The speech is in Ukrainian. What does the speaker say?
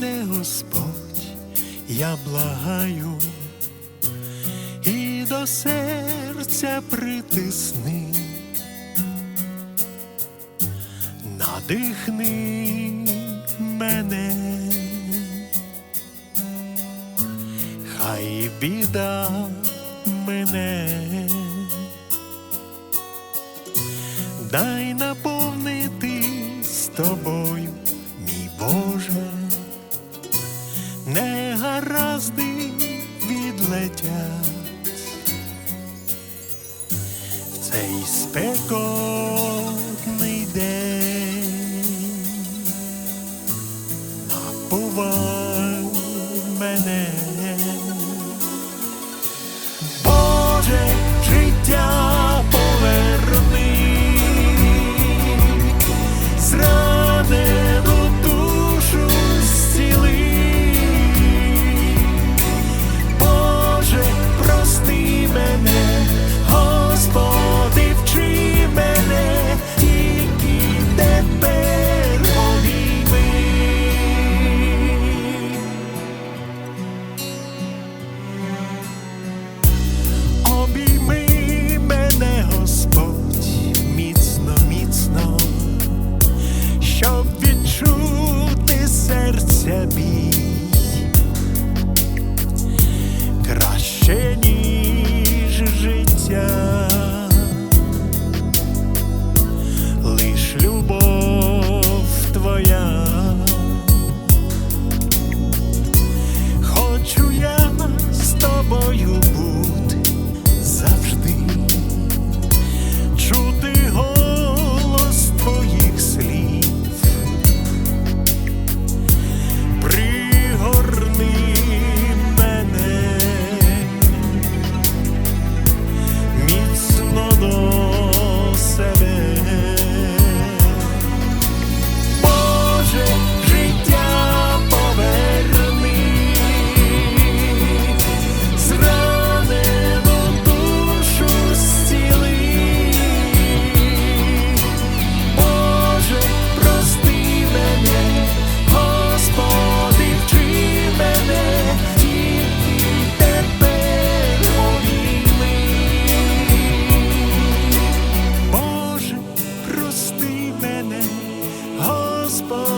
мене, Господь, я благаю, і до серця притисни, надихни мене, хай біда мене. Дай наповнитись тобою, відлетять в цей спекотний день. Напувай мене for